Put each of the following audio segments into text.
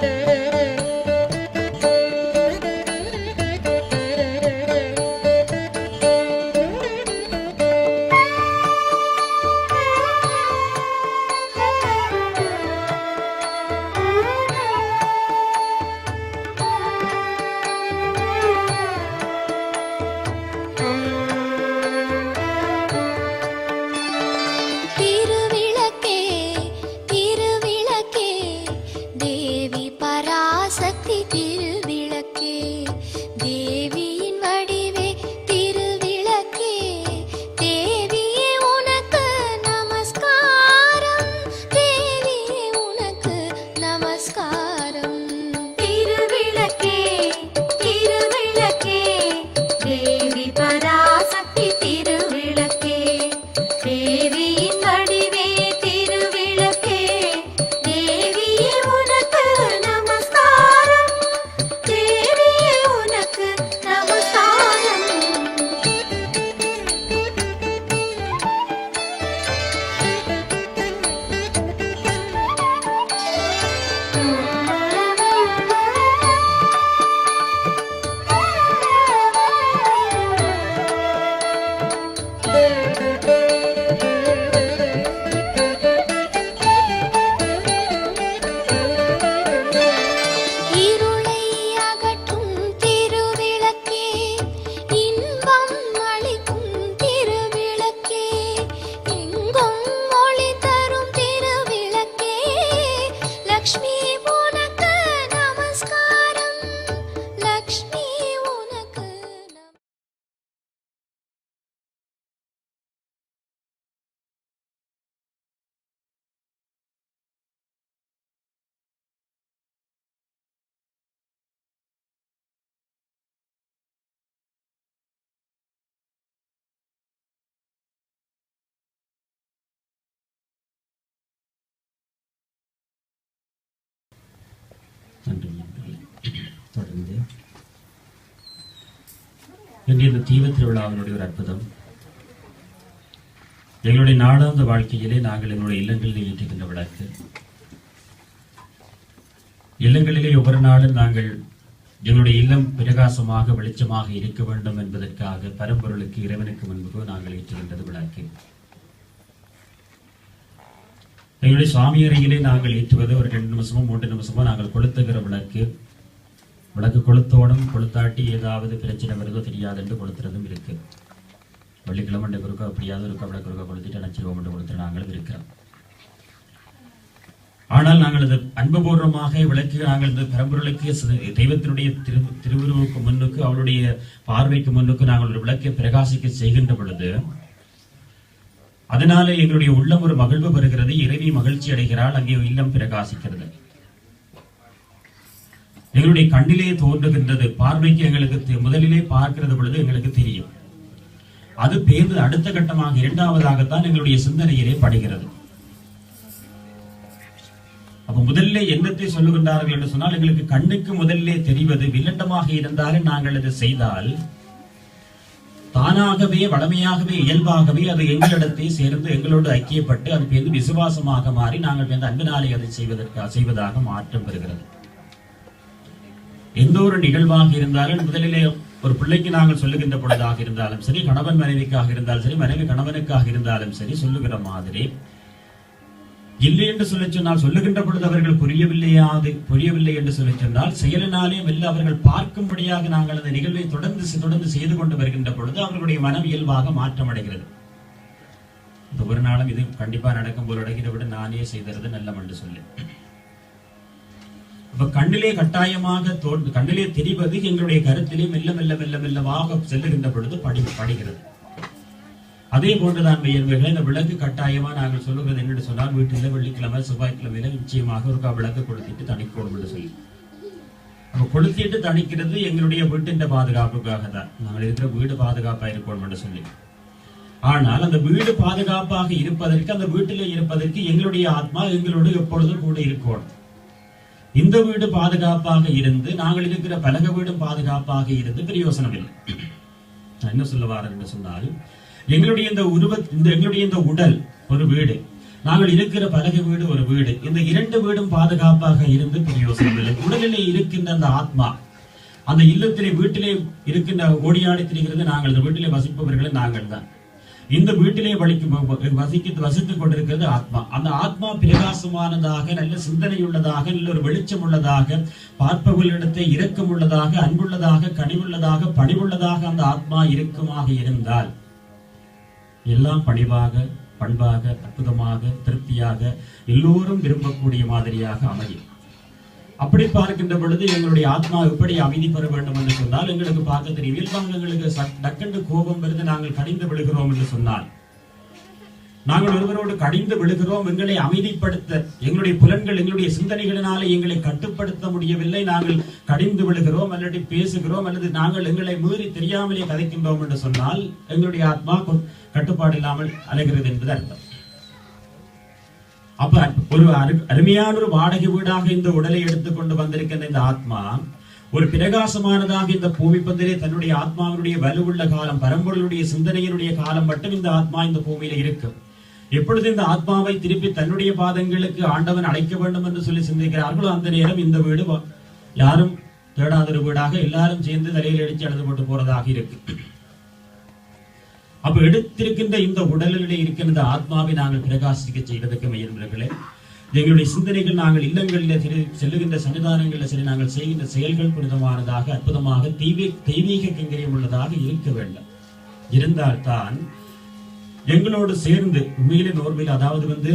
Thank you. me இன்று இந்த தீப திருவிழாவினுடைய ஒரு அற்புதம்? எங்களுடைய நாடாந்த வாழ்க்கையிலே நாங்கள் எங்களுடைய இல்லங்களில் ஏற்றுகின்ற விளக்கு இல்லங்களிலே ஒவ்வொரு நாளும் நாங்கள் எங்களுடைய இல்லம் பிரகாசமாக வெளிச்சமாக இருக்க வேண்டும் என்பதற்காக பரம்பொருளுக்கு இறைவனுக்கு முன்பு நாங்கள் ஏற்றுகின்றது விளக்கு எங்களுடைய சுவாமி அறையிலே நாங்கள் ஏற்றுவது ஒரு ரெண்டு நிமிஷமோ மூன்று நிமிஷமோ நாங்கள் கொளுத்துகிற விளக்கு விளக்கு கொளுத்தோடும் கொளுத்தாட்டி ஏதாவது பிரச்சனை வருதோ தெரியாது என்று கொளுத்துறதும் இருக்கு. வெள்ளிக்கிழமை குறுக்க அப்படியாவது இருக்க விளக்கு குறுக்க கொளுத்திட்டு அணைச்சிருவோம் என்று கொடுத்து நாங்களும் இருக்கிறோம். ஆனால் நாங்கள் அது அன்புபூர்வமாக விளக்கு நாங்கள் இந்த பரம்பொருளுக்கு தெய்வத்தினுடைய திரு திருவுருவுக்கு முன்னுக்கு அவளுடைய பார்வைக்கு முன்னுக்கு நாங்கள் ஒரு விளக்கை பிரகாசிக்க செய்கின்ற பொழுது அதனால எங்களுடைய உள்ளம் ஒரு மகிழ்வு பெறுகிறது இறைவி மகிழ்ச்சி அடைகிறாள் அங்கே இல்லம் பிரகாசிக்கிறது. எங்களுடைய கண்ணிலே தோன்றுகின்றது. பார்வைக்கு எங்களுக்கு முதலிலே பார்க்கிறது பொழுது எங்களுக்கு தெரியும். அது பேர்ந்து அடுத்த கட்டமாக இரண்டாவதாகத்தான் எங்களுடைய சிந்தனையிலே படுகிறது. அப்ப முதல்ல என்னத்தை சொல்லுகின்றார்கள் என்று சொன்னால் எங்களுக்கு கண்ணுக்கு முதல்ல தெரிவது வில்லண்டமாக இருந்தாலும் நாங்கள் அதை செய்தால் தானாகவே வளமையாகவே இயல்பாகவே அது எங்களிடத்தை சேர்ந்து எங்களோடு ஐக்கியப்பட்டு அது பேருந்து விசுவாசமாக மாறி நாங்கள் வந்து அன்பினாலே அதை செய்வதற்காக செய்வதாக மாற்றம் பெறுகிறது எந்த ஒரு நிகழ்வாக இருந்தாலும் முதலிலே ஒரு பிள்ளைக்கு நாங்கள் சொல்லுகின்ற பொழுதாக இருந்தாலும் சரி கணவன் மனைவிக்காக இருந்தாலும் சரி மனைவி கணவனுக்காக இருந்தாலும் சரி சொல்லுகிற மாதிரி. இல்லை என்று சொல்லி சொன்னால் சொல்லுகின்ற பொழுது அவர்கள் புரியவில்லையாது புரியவில்லை என்று சொல்லி சொன்னால் செயலினாலே மெல்ல அவர்கள் பார்க்கும்படியாக நாங்கள் அந்த நிகழ்வை தொடர்ந்து செ- தொடர்ந்து செய்து கொண்டு வருகின்ற பொழுது அவர்களுடைய மனம் இயல்பாக மாற்றம் அடைகிறது இந்த ஒரு நாளும் இது கண்டிப்பா நடக்கும் போது இதை விட நானே செய்தது நல்லம் என்று சொல்லி. அப்ப கண்ணிலே கட்டாயமாக தோன்று கண்ணிலே தெரிவது எங்களுடைய கருத்திலே மெல்ல மெல்ல மெல்ல மெல்லமாக செல்லுகின்ற பொழுது படி படுகிறது. அதே போன்றுதான் மெய்யன்மைகளை இந்த விளக்கு கட்டாயமா நாங்கள் சொல்லுகிறது என்னென்னு சொன்னால் வீட்டில் வெள்ளிக்கிழமை செவ்வாய்க்கிழமையில நிச்சயமாக ஒரு விளக்கு கொளுத்திட்டு தணிக்கணும் என்று சொல்லி. அப்ப கொளுத்திட்டு தணிக்கிறது எங்களுடைய வீட்டின் பாதுகாப்புக்காக தான் நாங்கள் இருக்கிற வீடு பாதுகாப்பா இருக்கணும் என்று சொல்லி. ஆனால் அந்த வீடு பாதுகாப்பாக இருப்பதற்கு அந்த வீட்டிலே இருப்பதற்கு எங்களுடைய ஆத்மா எங்களோடு எப்பொழுதும் கூட இருக்கணும் இந்த வீடு பாதுகாப்பாக இருந்து நாங்கள் இருக்கிற பலக வீடும் பாதுகாப்பாக இருந்து பிரயோசனம் இல்லை நான் என்ன சொல்லுவார் என்று சொன்னால் எங்களுடைய இந்த உருவ இந்த எங்களுடைய இந்த உடல் ஒரு வீடு. நாங்கள் இருக்கிற பலகை வீடு ஒரு வீடு. இந்த இரண்டு வீடும் பாதுகாப்பாக இருந்து பிரயோசனம் இல்லை உடலிலே இருக்கின்ற அந்த ஆத்மா அந்த இல்லத்திலே வீட்டிலே இருக்கின்ற ஓடியாடி திரிகிறது நாங்கள். இந்த வீட்டிலே வசிப்பவர்களே நாங்கள் தான் இந்த வீட்டிலே வலிக்கு வசிக்க வசித்துக் கொண்டிருக்கிறது ஆத்மா. அந்த ஆத்மா பிரகாசமானதாக நல்ல சிந்தனையுள்ளதாக நல்ல ஒரு வெளிச்சம் உள்ளதாக பார்ப்பவர்களிடத்தை இரக்கம் உள்ளதாக அன்புள்ளதாக கனிவுள்ளதாக பணிவுள்ளதாக அந்த ஆத்மா இறுக்கமாக இருந்தால் எல்லாம் பணிவாக பண்பாக அற்புதமாக திருப்தியாக எல்லோரும் விரும்பக்கூடிய மாதிரியாக அமையும். அப்படி பார்க்கின்ற பொழுது எங்களுடைய ஆத்மா எப்படி அமைதி பெற வேண்டும் என்று சொன்னால் எங்களுக்கு பார்க்க தெரியும் இயல்பாங்களுக்கு டக்கென்று கோபம் வருது நாங்கள் கடிந்து விழுகிறோம் என்று சொன்னால். நாங்கள் ஒருவரோடு கடிந்து விழுகிறோம் எங்களை அமைதிப்படுத்த எங்களுடைய புலன்கள் எங்களுடைய சிந்தனைகளினாலே எங்களை கட்டுப்படுத்த முடியவில்லை. நாங்கள் கடிந்து விழுகிறோம் அல்லது பேசுகிறோம் அல்லது நாங்கள் எங்களை மீறி தெரியாமலே கதைக்கின்றோம் என்று சொன்னால் எங்களுடைய ஆத்மா கட்டுப்பாடு இல்லாமல் அலைகிறது என்பது அர்த்தம். அப்ப ஒரு அரு- அருமையான ஒரு வாடகை வீடாக இந்த உடலை எடுத்துக்கொண்டு வந்திருக்கின்ற இந்த ஆத்மா ஒரு பிரகாசமானதாக இந்த பூமி பந்திலே தன்னுடைய ஆத்மாவினுடைய வலுவுள்ள காலம் பரம்பொருளுடைய சிந்தனையினுடைய காலம் மட்டும் இந்த ஆத்மா இந்த பூமியில இருக்கும் எப்பொழுது இந்த ஆத்மாவை திருப்பி தன்னுடைய பாதங்களுக்கு ஆண்டவன் அழைக்க வேண்டும் என்று சொல்லி சிந்திக்கிறார்களோ அந்த நேரம் இந்த வீடு யாரும் தேடாத ஒரு வீடாக எல்லாரும் சேர்ந்து தலையில் அடிச்சு அழுது போட்டு போறதாக இருக்கு. அப்ப எடுத்திருக்கின்ற இந்த உடலிலே இருக்கின்ற ஆத்மாவை நாங்கள் பிரகாசிக்க செய்வதற்கு மையர்களே எங்களுடைய சிந்தனைகள் நாங்கள் இல்லங்களில் சரி செல்லுகின்ற சன்னிதானங்களில் சரி நாங்கள் செய்கின்ற செயல்கள் புனிதமானதாக அற்புதமாக தெய்வீக தெய்வீக கங்கரியம் உள்ளதாக இருக்க வேண்டும். இருந்தால்தான் எங்களோடு சேர்ந்து உண்மையிலே நோர்வில் அதாவது வந்து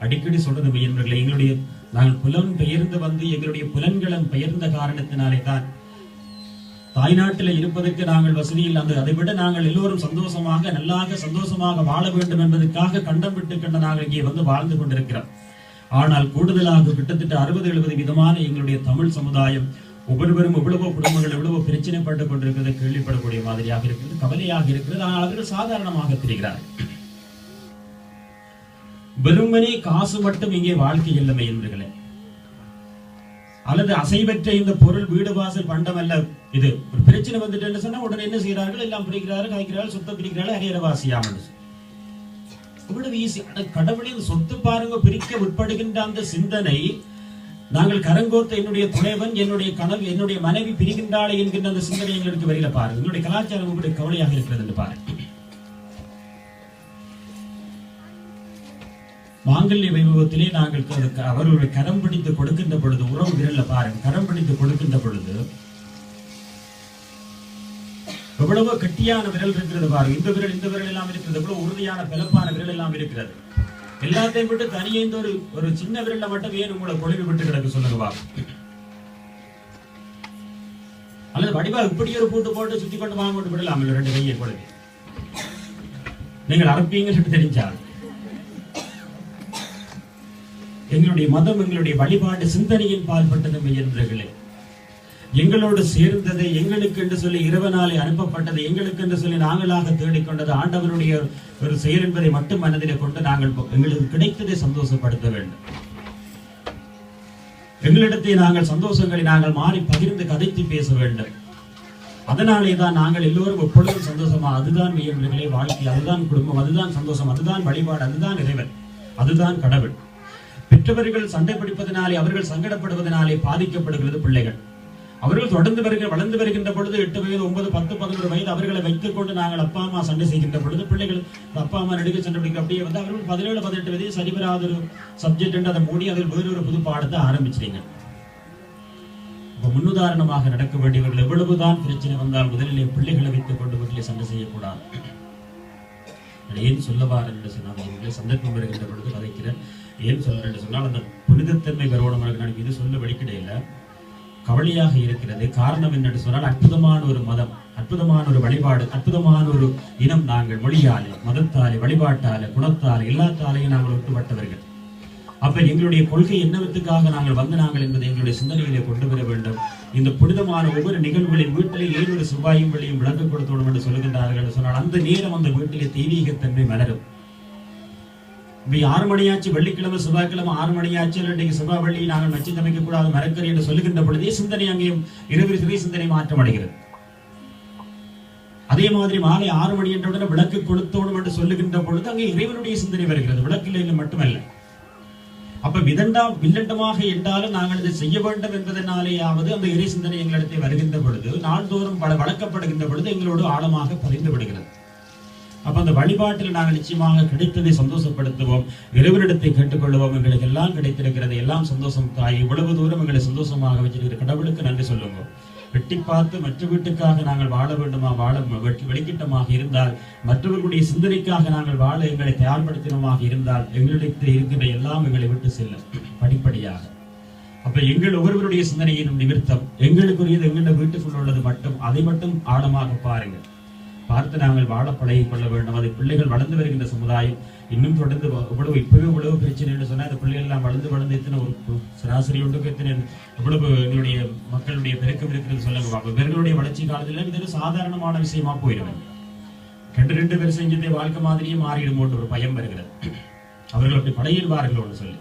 அடிக்கடி சொல்றது மெய்யன்பர்களே எங்களுடைய நாங்கள் புலன் பெயர்ந்து வந்து எங்களுடைய புலன்களம் பெயர்ந்த காரணத்தினாலே தான் தாய்நாட்டில் இருப்பதற்கு நாங்கள் வசதி இல்லை அதை விட நாங்கள் எல்லோரும் சந்தோஷமாக நல்லாக சந்தோஷமாக வாழ வேண்டும் என்பதற்காக கண்டம் விட்டு கண்ட நாங்கள் இங்கே வந்து வாழ்ந்து கொண்டிருக்கிறோம். ஆனால் கூடுதலாக கிட்டத்தட்ட அறுபது எழுபது விதமான எங்களுடைய தமிழ் சமுதாயம் ஒவ்வொருவரும் எவ்வளவோ குடும்பங்கள் எவ்வளவோ பிரச்சனைப்பட்டு கொண்டிருக்கிறது கேள்விப்படக்கூடிய மாதிரியாக இருக்கிறது கவலையாக இருக்கிறது. ஆனால் அவர்கள் சாதாரணமாக தெரிகிறார்கள். வெறுமனே காசு மட்டும் இங்கே வாழ்க்கை இல்லமை என்பர்களே. அல்லது அசைவற்ற இந்த பொருள் வீடு வாசல் பண்டமல்ல இது ஒரு பிரச்சனை வந்துட்டு சொன்னா உடனே என்ன செய்யறார்கள் எல்லாம் பிரிக்கிறார்கள் காய்க்கிறார்கள் சொத்தை பிரிக்கிறார்கள் அரியரவாசியாமல் இவ்வளவு ஈஸி கடவுளின் சொத்து பாருங்க பிரிக்க உட்படுகின்ற அந்த சிந்தனை நாங்கள் கரங்கோர்த்த என்னுடைய துணைவன் என்னுடைய கனவு என்னுடைய மனைவி பிரிகின்றாளே என்கின்ற அந்த சிந்தனை எங்களுக்கு வரையில பாருங்க. என்னுடைய கலாச்சாரம் இப்படி கவலையாக இருக்கிறது என்று பாருங்க. மாங்கல்ய வைபவத்திலே நாங்கள் அவர்களுடைய கரம் பிடித்து கொடுக்கின்ற பொழுது உறவு விரல்ல பாருங்க. கரம் பிடித்து கொடுக்கின்ற பொழுது எவ்வளவோ கெட்டியான விரல் இருக்கிறது பாருங்க இந்த விரல் இந்த விரல் எல்லாம் இருக்கிறது. எவ்வளவு உறுதியான பிளப்பான விரல் எல்லாம் இருக்கிறது. எல்லாத்தையும் விட்டு தனியே இந்த ஒரு ஒரு சின்ன விரல்ல மட்டும் ஏன் உங்களை கொழுவி விட்டு கிடக்கு சொல்லுங்க பாருங்க அல்லது வடிவா இப்படி ஒரு பூட்டு போட்டு சுத்தி கொண்டு வாங்க கொண்டு விடலாம். இல்ல ரெண்டு கையை கொழுவி. நீங்கள் அறுப்பீங்கன்னு தெரிஞ்சால் எங்களுடைய மதம் எங்களுடைய வழிபாடு சிந்தனையின் பால்பட்டது மெய்யன்றர்களே எங்களோடு சேர்ந்தது எங்களுக்கு என்று சொல்லி இரவு நாளை அனுப்பப்பட்டது எங்களுக்கு என்று சொல்லி நாங்களாக தேடிக்கொண்டது ஆண்டவனுடைய ஒரு செயல் என்பதை மட்டும் மனதிலே கொண்டு நாங்கள் எங்களுக்கு கிடைத்ததை சந்தோஷப்படுத்த வேண்டும். எங்களிடத்தை நாங்கள் சந்தோஷங்களை நாங்கள் மாறி பகிர்ந்து கதைத்து பேச வேண்டும். அதனாலே தான் நாங்கள் எல்லோரும் எப்பொழுதும் சந்தோஷமா அதுதான் மெய்யன்றர்களே வாழ்க்கை அதுதான் குடும்பம் அதுதான் சந்தோஷம் அதுதான் வழிபாடு அதுதான் இறைவன் அதுதான் கடவுள். பெற்றவர்கள் சண்டை பிடிப்பதனாலே அவர்கள் சங்கடப்படுவதனாலே பாதிக்கப்படுகிறது பிள்ளைகள். அவர்கள் தொடர்ந்து வருகிற வளர்ந்து வருகின்ற பொழுது எட்டு வயது ஒன்பது பத்து பதினொரு வயது அவர்களை வைத்துக் கொண்டு நாங்கள் அப்பா அம்மா சண்டை செய்கின்ற பொழுது பிள்ளைகள் அப்பா அம்மா நடுக்க சண்டை பிடிக்க அப்படியே வந்து அவர்கள் பதினேழு பதினெட்டு வயது சரிவராத ஒரு சப்ஜெக்ட் என்று அதை மூடி அதில் வேறு ஒரு புது பாடத்தை ஆரம்பிச்சிட்டீங்க. இப்ப முன்னுதாரணமாக நடக்க வேண்டியவர்கள் எவ்வளவுதான் பிரச்சனை வந்தால் முதலிலே பிள்ளைகளை வைத்துக் கொண்டு வீட்டிலே சண்டை செய்யக்கூடாது. ஏன் சொல்லவார் என்று சொன்னால் அவர்களே சந்தர்ப்பம் வருகின்ற பொழுது கதைக்கிறேன். ஏன் சொல்றேன் என்று சொன்னால் அந்த புனிதத்தன்மை வரவணமாக நான் இது சொல்ல வெளிக்கிடையில கவலையாக இருக்கிறது. காரணம் என்னென்று சொன்னால் அற்புதமான ஒரு மதம் அற்புதமான ஒரு வழிபாடு அற்புதமான ஒரு இனம் நாங்கள் மொழியாலே மதத்தாலே வழிபாட்டாலே குணத்தாலே எல்லாத்தாலேயும் நாங்கள் ஒட்டுப்பட்டவர்கள் அப்ப எங்களுடைய கொள்கை என்னவற்றுக்காக நாங்கள் வந்து நாங்கள் என்பதை எங்களுடைய சிந்தனையிலே கொண்டு வர வேண்டும். இந்த புனிதமான ஒவ்வொரு நிகழ்வுகளின் வீட்டிலே ஏன் ஒரு செவ்வாயும் வழியும் விளக்கு கொடுத்தோம் என்று சொல்லுகின்றார்கள் என்று சொன்னால் அந்த நேரம் அந்த வீட்டிலே தெய்வீகத்தன்மை மலரும். இப்ப ஆறு மணியாச்சு வெள்ளிக்கிழமை செவ்வாய்க்கிழமை ஆறு மணியாச்சு இல்லை இன்றைக்கு செவ்வாய் வெள்ளி நாங்கள் நச்சு கூடாது மரக்கறி என்று சொல்லுகின்ற பொழுதே சிந்தனை அங்கேயும் இரவு சிறை சிந்தனை மாற்றம் அடைகிறது. அதே மாதிரி மாலை ஆறு மணி என்றவுடன் விளக்கு கொளுத்தோணும் என்று சொல்லுகின்ற பொழுது அங்கே இறைவனுடைய சிந்தனை வருகிறது. விளக்கில் மட்டுமல்ல. அப்ப விதண்டா வில்லண்டமாக என்றாலும் நாங்கள் இதை செய்ய வேண்டும் என்பதனாலேயாவது அந்த இறை சிந்தனை எங்களிடத்தை வருகின்ற பொழுது நாள்தோறும் பல வளர்க்கப்படுகின்ற பொழுது எங்களோடு ஆழமாக பதிந்து விடுகிறது. அப்போ அந்த வழிபாட்டில் நாங்கள் நிச்சயமாக கிடைத்ததை சந்தோஷப்படுத்துவோம். இறைவனிடத்தை கேட்டுக்கொள்வோம் எங்களுக்கு எல்லாம் கிடைத்திருக்கிறது. எல்லாம் சந்தோஷம் தாய் இவ்வளவு தூரம் எங்களை சந்தோஷமாக வச்சிருக்கிற கடவுளுக்கு நன்றி சொல்லுவோம். வெட்டி பார்த்து மற்ற வீட்டுக்காக நாங்கள் வாழ வேண்டுமா? வாழ வெட்டி வெளிக்கிட்டமாக இருந்தால் மற்றவர்களுடைய சிந்தனைக்காக நாங்கள் வாழ எங்களை தயார்படுத்தினமாக இருந்தால் எங்களிடத்தில் இருக்கின்ற எல்லாம் எங்களை விட்டு செல்லும். படிப்படியாக. அப்ப எங்கள் ஒவ்வொருவருடைய சிந்தனையின் நிமித்தம் எங்களுக்குரியது எங்களுடைய வீட்டுக்குள் உள்ளது மட்டும். அதை மட்டும் ஆழமாக பாருங்கள். பார்த்து நாங்கள் வாழ பழகிக் கொள்ள வேண்டும். அது பிள்ளைகள் வளர்ந்து வருகின்ற சமுதாயம் இன்னும் தொடர்ந்து வ- இவ்வளவு இப்பவே இவ்வளவு பிரச்சனை என்று சொன்னால் அந்த பிள்ளைகள் எல்லாம் வளர்ந்து வளர்ந்து எத்தனை ஒரு சராசரி ஒன்றுக்கு எத்தனை இவ்வளவு எங்களுடைய மக்களுடைய பெருக்கம் இருக்கிறது சொல்லுங்க இவர்களுடைய வளர்ச்சி காலத்துல இது ஒரு சாதாரணமான விஷயமா போயிடுவேன் ரெண்டு ரெண்டு பேர் செஞ்சதே வாழ்க்கை மாதிரியே மாறிடும் போன்ற ஒரு பயம் வருகிறது. அவர்கள் அப்படி படையிடுவார்கள் ஒன்று சொல்லி.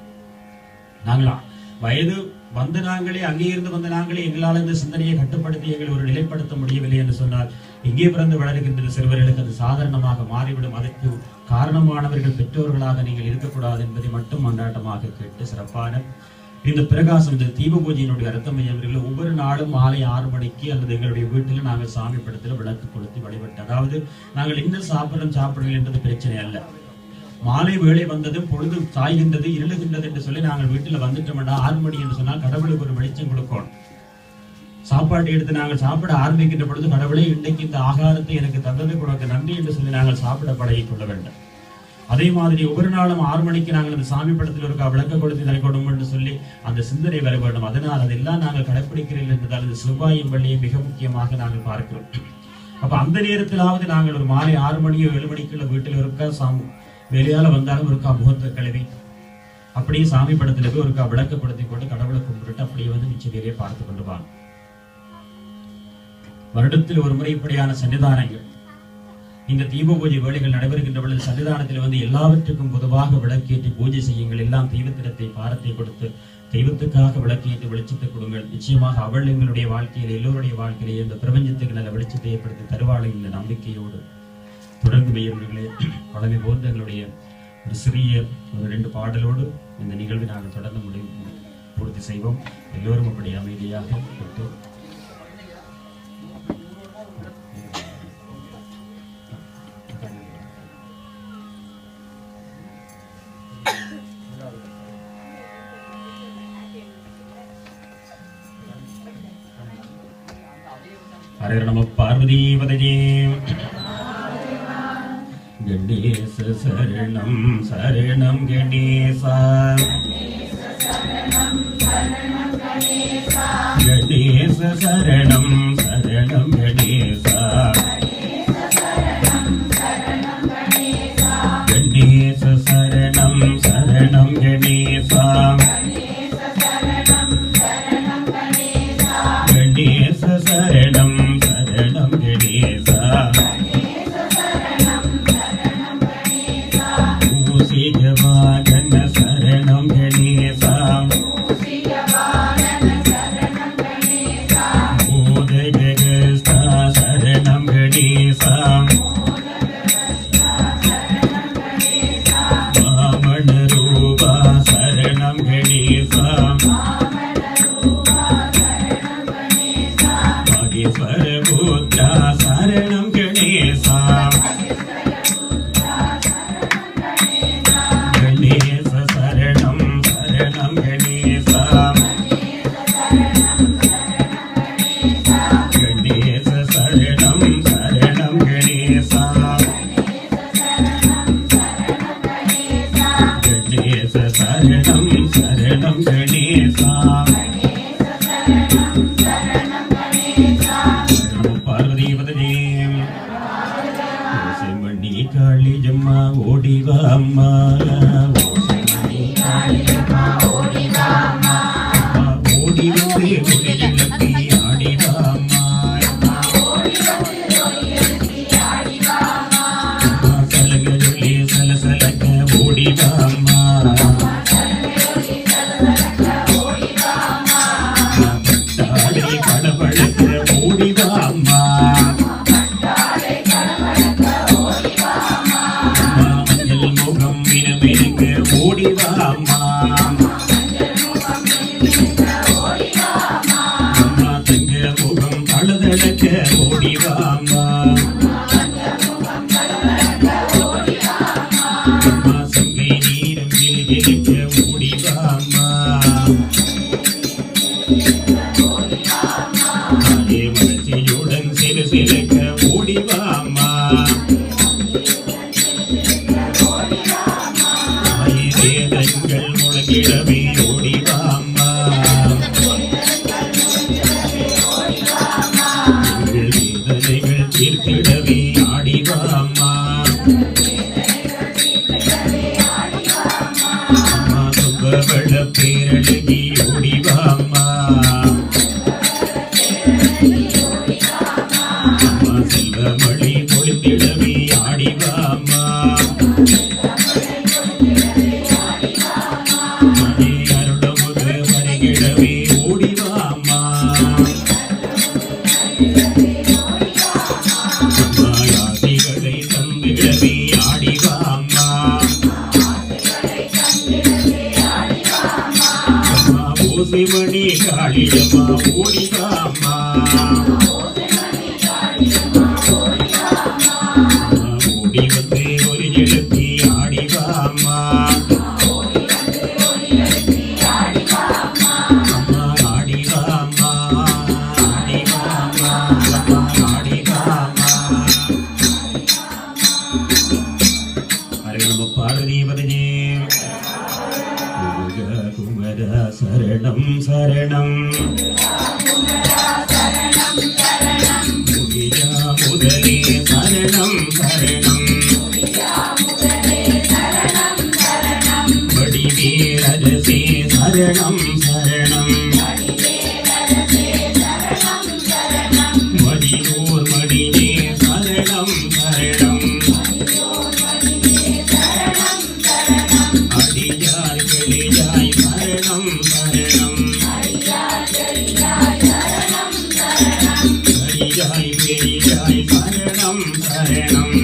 நாங்களா வயது வந்த நாங்களே அங்கே இருந்து வந்த நாங்களே எங்களால் இந்த சிந்தனையை கட்டுப்படுத்தி எங்களை ஒரு நிலைப்படுத்த முடியவில்லை என்று சொன்னால் இங்கே பிறந்து வளர்கின்ற சிறுவர்களுக்கு அது சாதாரணமாக மாறிவிடும். அதற்கு காரணமானவர்கள் பெற்றோர்களாக நீங்கள் இருக்கக்கூடாது என்பதை மட்டும் மண்டாட்டமாக கேட்டு சிறப்பான இந்த பிரகாசம் இந்த தீப பூஜையினுடைய அர்த்தம் அவர்கள் ஒவ்வொரு நாளும் மாலை ஆறு மணிக்கு அல்லது எங்களுடைய வீட்டில் நாங்கள் சாமி படத்தில் விளக்கு கொளுத்தி வழிபட்டு அதாவது நாங்கள் என்ன சாப்பிடும் சாப்பிடுங்கள் என்றது பிரச்சனை அல்ல. மாலை வேலை வந்தது பொழுது சாய்கின்றது இருளுகின்றது என்று சொல்லி நாங்கள் வீட்டில் வந்துட்டோம்னா ஆறு மணி என்று சொன்னால் கடவுளுக்கு ஒரு வெளிச்சம் கொடுக்கணும். சாப்பாடு எடுத்து நாங்கள் சாப்பிட ஆரம்பிக்கின்ற பொழுது கடவுளே இன்றைக்கு இந்த ஆகாரத்தை எனக்கு தந்தது உனக்கு நன்றி என்று சொல்லி நாங்கள் சாப்பிட பழகிக் கொள்ள வேண்டும். அதே மாதிரி ஒவ்வொரு நாளும் ஆறு மணிக்கு நாங்கள் அந்த சாமி படத்தில் இருக்க விளக்க கொடுத்து தலைக்கொடும் என்று சொல்லி அந்த சிந்தனை வர வேண்டும். அதனால் அதெல்லாம் நாங்கள் கடைப்பிடிக்கிறீர்கள் என்றதால் இந்த செவ்வாயும் வழியை மிக முக்கியமாக நாங்கள் பார்க்கிறோம். அப்ப அந்த நேரத்திலாவது நாங்கள் ஒரு மாலை ஆறு மணியோ ஏழு மணிக்குள்ள வீட்டில் இருக்க சாமி வெளியால வந்தாலும் இருக்கா முகத்தை கழுவி அப்படியே சாமி படத்துல போய் ஒருக்கா விளக்கப்படுத்தி போட்டு கடவுளை கும்பிட்டு அப்படியே வந்து மிச்ச வேலையை பார்த்து கொண்டு வாங்க. வருடத்தில் ஒரு முறை இப்படியான சன்னிதானங்கள். இந்த தீப பூஜை வேலைகள் நடைபெறுகின்ற பொழுது சன்னிதானத்தில் வந்து எல்லாவற்றுக்கும் பொதுவாக விளக்கேற்றி பூஜை செய்யுங்கள். எல்லாம் தெய்வத்திடத்தை பாரத்தை கொடுத்து தெய்வத்துக்காக விளக்கேற்றி வெளிச்சத்தை கொடுங்கள். நிச்சயமாக அவள் எங்களுடைய வாழ்க்கையில் எல்லோருடைய வாழ்க்கையிலே இந்த பிரபஞ்சத்துக்கு நல்ல வெளிச்சத்தை ஏற்படுத்தி தருவாள் என்ற நம்பிக்கையோடு தொடர்ந்து பெயர்களே பழமை போன்ற எங்களுடைய ஒரு சிறிய ஒரு ரெண்டு பாடலோடு இந்த நிகழ்வை நாங்கள் தொடர்ந்து முடிவு பூர்த்தி செய்வோம். எல்லோரும் அப்படி அமைதியாக விட்டு ഹര നമ പാർവതീപതയേ ഗണേശ ശരണം ശരണം ഗണേശ. ഗണേശ ശരണം சுப்பவள பேரழகி ఓడిగా and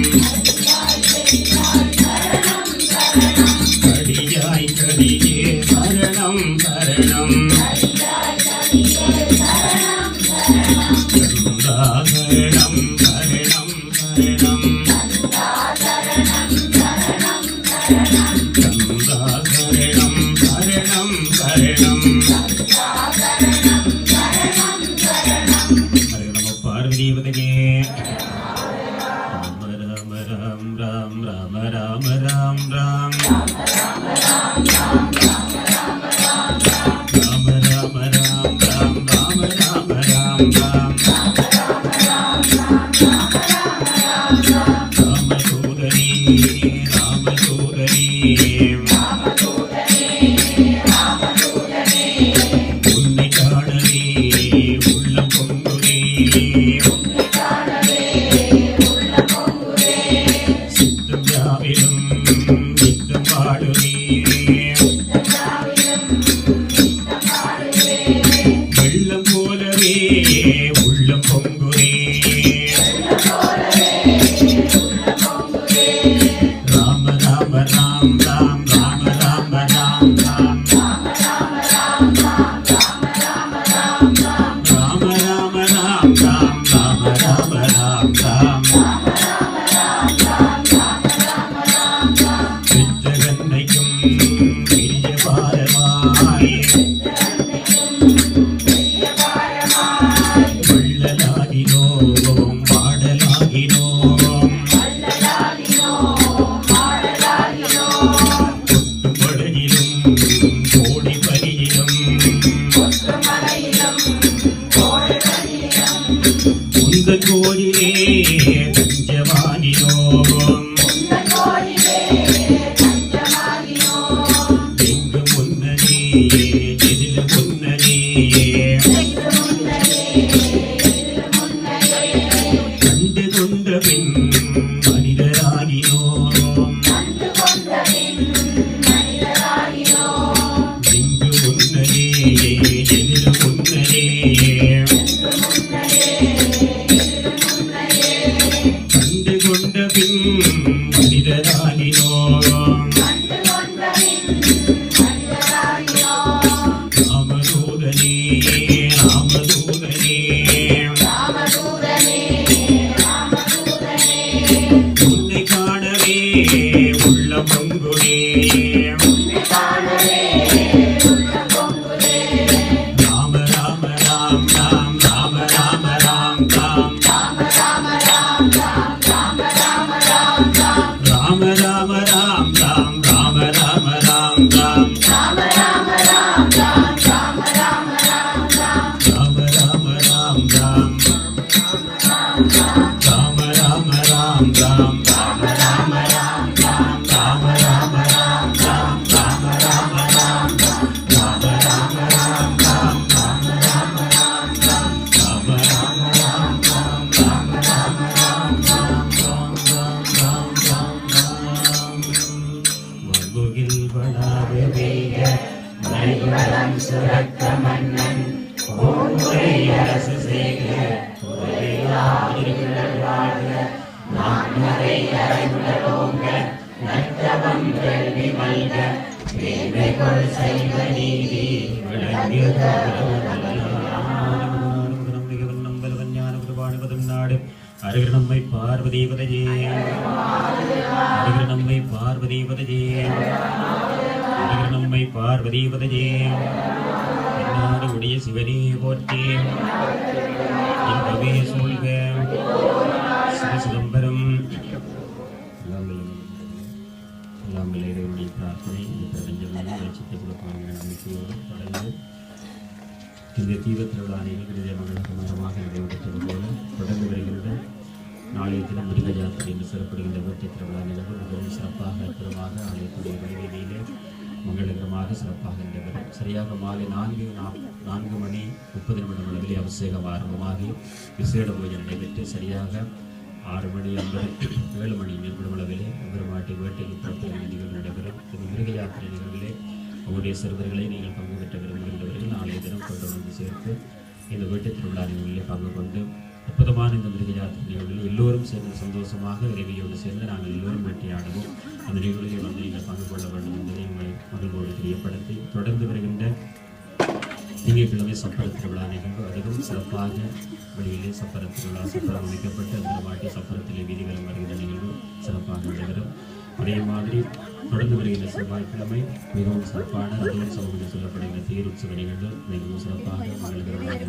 பார்வதீபதஜே அருகிரணம்மை பார்வதீபதஜே அருகிரணம்மை பார்வதீபதஜே என்னாடு உடைய சிவனே போற்றி. இன்பமே சூழ்க. சிதம்பரம். எல்லாம் வல்ல பிரார்த்தனை. இந்த பிரபஞ்சம் வெளிச்சத்தை கொடுப்பாங்க நம்பிக்கையோடு தொடர்ந்து இந்த நிறைவேற்றது போல தொடர்ந்து வருகின்ற நாளைய தினம் மிருக ஜாத்திரை என்று சிறப்படுகின்ற வேட்டை திருவிழா நிலவு மிகவும் சிறப்பாக அற்புதமாக ஆலயத்துடைய வழிவீதியிலே மங்களகரமாக சிறப்பாக நடைபெறும் சரியாக மாலை நான்கு நா- நான்கு மணி முப்பது நிமிடம் அளவில் அபிஷேகம் ஆரம்பமாகி விசேட பூஜை நடைபெற்று சரியாக ஆறு மணி ஐம்பது ஏழு மணி நிமிடம் அளவிலே பெருமாட்டி வேட்டைக்கு புறப்படுகிற நிகழ்வு நடைபெறும். இந்த மிருக யாத்திரை நிகழ்விலே உங்களுடைய சிறுவர்களை நீங்கள் பங்கு பெற்ற விரும்புகின்றவர்கள் நாளைய தினம் கொண்டு வந்து சேர்த்து இந்த வீட்டு திருவிழா நிகழ்வில் பங்கு கொண்டு அற்புதமான இந்த மிருக யாத்திரை எல்லோரும் சேர்ந்து சந்தோஷமாக இறைவியோடு சேர்ந்து நாங்கள் எல்லோரும் வேட்டையாடுவோம் அந்த நிகழ்வில் வந்து நீங்கள் பங்கு கொள்ள வேண்டும் என்பதை உங்களை மகிழ்வோடு தெரியப்படுத்தி தொடர்ந்து வருகின்ற திங்கட்கிழமை சப்பர திருவிழா நிகழ்வு அதிகம் சிறப்பாக வெளியிலே சப்பர திருவிழா சப்பரம் அமைக்கப்பட்டு அந்த மாட்டி சப்பரத்திலே வீதிகளும் வருகின்ற நிகழ்வு சிறப்பாக நடைபெறும். அதே மாதிரி தொடர்ந்து வருகின்ற செவ்வாய்க்கிழமை மிகவும் சிறப்பான ரதோற்சவம் என்று சொல்லப்படுகிற தேருற்சவ நிகழ்வு மிகவும் சிறப்பாக மங்களகரமாக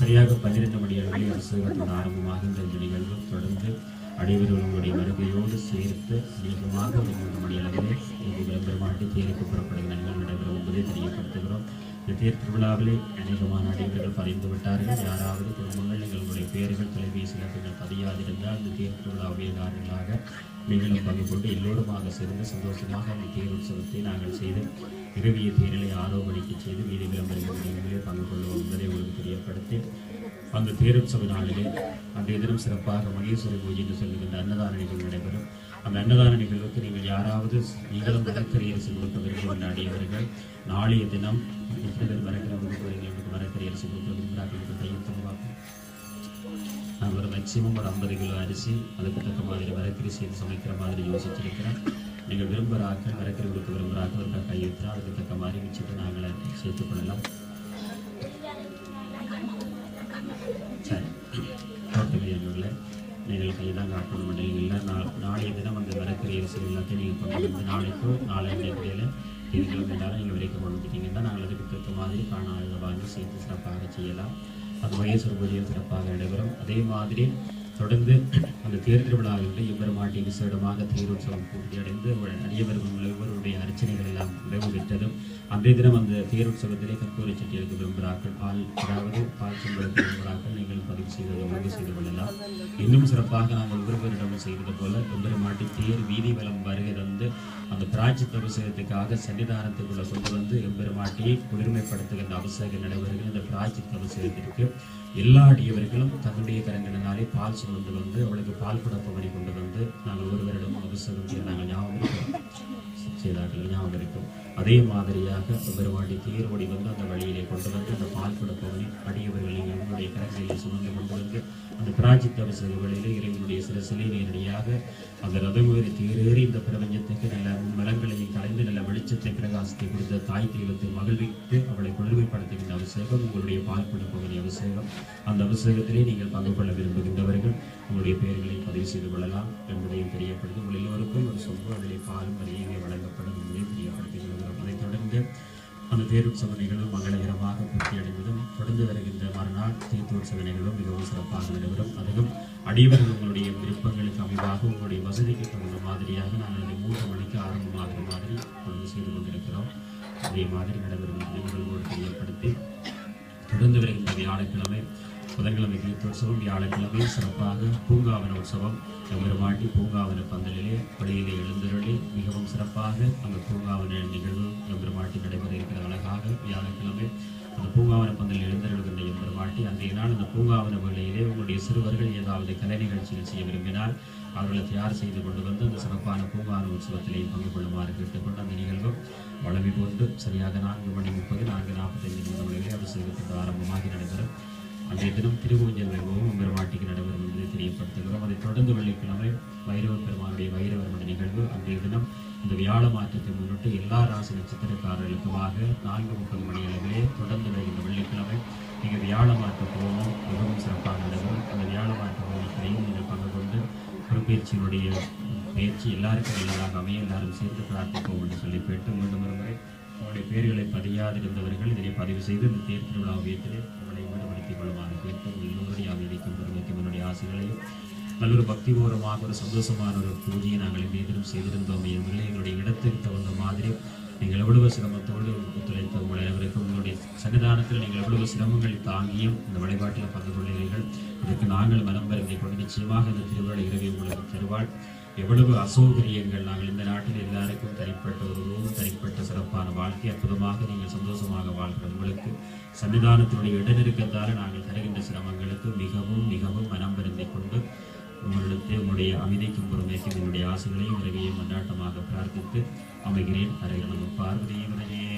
சரியாக பன்னிரண்டு மணி அளவில் அபிஷேகத்தோடு ஆரம்பமாகின்ற இந்த நிகழ்வு தொடர்ந்து அனைவரும் உங்களுடைய வருகையோடு சேர்த்து அநேகமாக ஒரு மூன்று மணி அளவிலே இங்கு விளம்பரமாட்டி தேருக்கு புறப்படுகிற நிகழ்வு நடைபெறும் என்பதை தெரியப்படுத்துகிறோம் இந்த தேர் திருவிழாவிலே அநேகமான அடிவர்கள் பதிந்து விட்டார்கள். யாராவது குடும்பங்கள் எங்களுடைய பெயர்கள் தொலைபேசி இலக்கங்கள் பதியாதிருந்தால் இந்த தேர் திருவிழா உபயோகாரர்களாக நீங்களும் பங்கு கொண்டு எல்லோருமாக சேர்ந்து சந்தோஷமாக அந்த தேர் உற்சவத்தை நாங்கள் செய்து இறுதிய தேரிலே ஆரோபணிக்கு செய்து வீதி விளம்பரங்கள் நீங்களே பங்கு கொள்வோம் என்பதை உங்களுக்கு தெரியப்படுத்தி அந்த தேருற்சவ நாளிலே அன்றைய தினம் சிறப்பாக மகேஸ்வரி பூஜை என்று சொல்லுகின்ற அன்னதான நிகழ்வு நடைபெறும். அந்த அன்னதான நிகழ்வுக்கு நீங்கள் யாராவது நீங்களும் மரக்கரியரசு கொடுக்க விரும்புகின்ற அடியவர்கள் நாளைய தினம் எத்தனை பேர் மரக்கிறவங்களுக்கு எங்களுக்கு மரக்கரியரசு கொடுக்க விரும்புகிறார்கள் என்று பார்ப்போம் நான் ஒரு மேக்சிமம் ஒரு ஐம்பது கிலோ அரிசி அதுக்கு தக்க மாதிரி மரக்கறி செய்து சமைக்கிற மாதிரி யோசிச்சிருக்கிறேன். நீங்கள் விரும்புகிற ஆட்கள் மரக்கறி கொடுக்க விரும்புகிற ஆட்கள் ஒரு கையெழுத்து அதுக்கு தக்க மாதிரி மிச்சத்தை நாங்கள் சேர்த்துக் கொள்ளலாம். சரி ஓகே நீங்கள் கைதான் காட்டணும் இல்லை நாளைய தினம் அந்த மரக்கறி அரிசி எல்லாத்தையும் நீங்கள் கொண்டு வந்து நாளைக்கோ நாளைய இடையில திங்கக்கிழமை நேரம் நீங்கள் வரைக்கும் கொண்டு வந்துட்டீங்கன்னா நாங்கள் அதுக்கு தக்க மாதிரி காணாத வாங்கி சேர்த்து சிறப்பாக செய்யலாம். அது மகேஸ்வர பூஜையும் சிறப்பாக நடைபெறும். அதே மாதிரி தொடர்ந்து அந்த தேர் திருவிழாவில் எவ்வரமாட்டி விசேடமாக தேரோற்சவம் பூர்த்தியடைந்து அடியவர்கள் ஒவ்வொருடைய அர்ச்சனைகள் எல்லாம் நிறைவு பெற்றதும் அன்றைய தினம் அந்த தேரோற்சவத்திலே கற்பூரை சட்டியலுக்கு விரும்புகிறார்கள். பால் அதாவது பால் செம்பளுக்கு விரும்புகிறார்கள். நீங்கள் பதிவு செய்து செய்து கொள்ளலாம் இன்னும் சிறப்பாக நாங்கள் ஒவ்வொருவரிடமும் செய்தது போல எம்பெருமாட்டி தேர் வீதி வலம் வருகை தந்து அந்த பிராய்ச்சித்த அபிஷேகத்துக்காக சன்னிதானத்துக்குள்ள கொண்டு வந்து எம்பெருமாட்டியை குளிர்மைப்படுத்துகின்ற அபிஷேகம் நடைபெறுகிற இந்த பிராய்ச்சித்த அபிஷேகத்திற்கு எல்லா அடியவர்களும் தன்னுடைய கரங்களினாலே பால் சுமந்து வந்து அவளுக்கு பால் குடப்பவனை கொண்டு வந்து நாங்கள் ஒருவரிடம் அபிஷேகம் செய்ய நாங்கள் ஞாபகம் செய்தார்கள். ஞாபகம் இருக்கும் அதே மாதிரியாக பெருமாட்டி தேர்வடி வந்து அந்த வழியிலே கொண்டு வந்து அந்த பால் கொடுப்பவனை அடியவர்கள் நீங்கள் உங்களுடைய கரங்களிலே சுமந்து கொண்டு வந்து அந்த பிராஜித்த அவசர வழியிலே இறைவனுடைய சிலை நேரடியாக அந்த ரதமுறை தேரேறி இந்த பிரபஞ்சத்துக்கு நல்ல மலங்களையும் கலைந்து நல்ல வெளிச்சத்தை பிரகாசத்தை கொடுத்த தாய் தெய்வத்தை மகிழ்வித்து அவளை குளிர்மைப்படுத்துகின்ற அபிஷேகம் உங்களுடைய பால் கொடுப்பவனை அபிஷேகம். அந்த அபிஷேகத்திலே நீங்கள் பங்கு கொள்ள விரும்புகின்றவர்கள் உங்களுடைய பெயர்களை பதிவு செய்து கொள்ளலாம். என்பதையும் தெரியப்படுது. உங்கள் எல்லோருக்கும் ஒரு சொம்பு அதிலே பாலும் அதிலே மூன்று தேர்வு நிகழ்வு மங்களகரமாக பூர்த்தியடைந்ததும் தொடர்ந்து வருகின்ற மறுநாள் தீர்த்தோற்சவ நிகழ்வும் மிகவும் சிறப்பாக நடைபெறும். அதிலும் அடியவர்கள் உங்களுடைய விருப்பங்களுக்கு அமைவாக உங்களுடைய வசதிக்கு தகுந்த மாதிரியாக நாங்கள் அதை மூன்று மணிக்கு ஆரம்பமாகிற மாதிரி தொடர்ந்து செய்து கொண்டிருக்கிறோம். அதே மாதிரி நடைபெறும் நிகழ்வுகளோடு தெரியப்படுத்தி தொடர்ந்து வருகின்ற வியாழக்கிழமை புதன்கிழமை தீர்த்தோற்சவம் வியாழக்கிழமை சிறப்பாக பூங்காவன உற்சவம் எம்பெருமாட்டி பூங்காவன பந்தலிலே பள்ளியிலே எழுந்தருளி மிகவும் சிறப்பாக அந்த பூங்காவன நிகழ்வு எம்பெருமாட்டி நடைபெற இருக்கிற அழகாக வியாழக்கிழமை அந்த பூங்காவன பந்தலில் எழுந்தருளுகின்ற எம்பெருமாட்டி அன்றைய நாள் அந்த பூங்காவன வேளையிலே உங்களுடைய சிறுவர்கள் ஏதாவது கலை நிகழ்ச்சிகள் செய்ய விரும்பினால் அவர்களை தயார் செய்து கொண்டு வந்து அந்த சிறப்பான பூங்காவன உற்சவத்திலே பங்கு கொள்ளுமாறு கேட்டுக்கொண்டு அந்த நிகழ்வும் வளமை கொண்டு சரியாக நான்கு மணி முப்பது நான்கு நாற்பத்தைந்து நிமிடம் அளவிலே அபிஷேகத்துக்கு ஆரம்பமாகி நடைபெறும். அன்றைய தினம் திருவூஞ்சல் வைபவம் பெருமாட்டிக்கு நடைபெறும் என்று தெரியப்படுத்துகிறோம் அதைத் தொடர்ந்து வெள்ளிக்கிழமை வைரவ பெருமானுடைய வைரவர்மணி நிகழ்வு. அன்றைய தினம் இந்த வியாழ மாற்றத்தை முன்னிட்டு எல்லா ராசி நட்சத்திரக்காரர்களுக்குமாக நான்கு முப்பது மணி அளவிலே தொடர்ந்து வருகின்ற வெள்ளிக்கிழமை நீங்கள் வியாழ மாற்ற ஹோமம் மிகவும் சிறப்பாக நடைபெறும் அந்த வியாழ மாற்ற ஹோமத்திலையும் நீங்கள் பங்கு கொண்டு பொறுப்பேற்சியினுடைய பயிற்சி எல்லாருக்கும் நல்லதாக அமைய எல்லாரும் சேர்ந்து பிரார்த்திப்போம் என்று சொல்லி கேட்டு மீண்டும் ஒரு முறை பேர்களை பதியாதிருந்தவர்கள் இதனை பதிவு செய்து இந்த தேர் திருவிழா வீட்டிலே உங்களை ஈடுபடுத்திக் கொள்ளுமாறு கேட்டு எல்லோருடைய அமைதிக்கும் பெருமைக்கும் என்னுடைய ஆசைகளையும் நல்ல ஒரு பக்திபூர்வமாக ஒரு சந்தோஷமான ஒரு பூஜையை நாங்கள் இந்த தினம் செய்திருந்தோம். என்பதில் எங்களுடைய இடத்துக்கு தகுந்த மாதிரி நீங்கள் எவ்வளவு சிரமத்தோடு ஒத்துழைத்த உங்கள் அனைவருக்கும் உங்களுடைய சன்னிதானத்தில் நீங்கள் எவ்வளவு சிரமங்களை தாங்கியும் இந்த வழிபாட்டில் பங்கு கொள்கிறீர்கள். இதற்கு நாங்கள் மனம் வருந்தி கொண்டு நிச்சயமாக இந்த திருவிழா இரவை உங்களுக்கு தருவாள். எவ்வளவு அசௌகரியங்கள் நாங்கள் இந்த சன்னிதானத்தினுடைய இடைநெருக்கத்தால் நாங்கள் தருகின்ற சிரமங்களுக்கு மிகவும் மிகவும் மனம் வருந்தி கொண்டு உங்களிடத்தை உங்களுடைய அமைதிக்கும் பொறுமைக்கும் என்னுடைய ஆசைகளையும் உறவையும் கொண்டாட்டமாக பிரார்த்தித்து அமைகிறேன். ஹரே பார்வதியும் பார்வதியே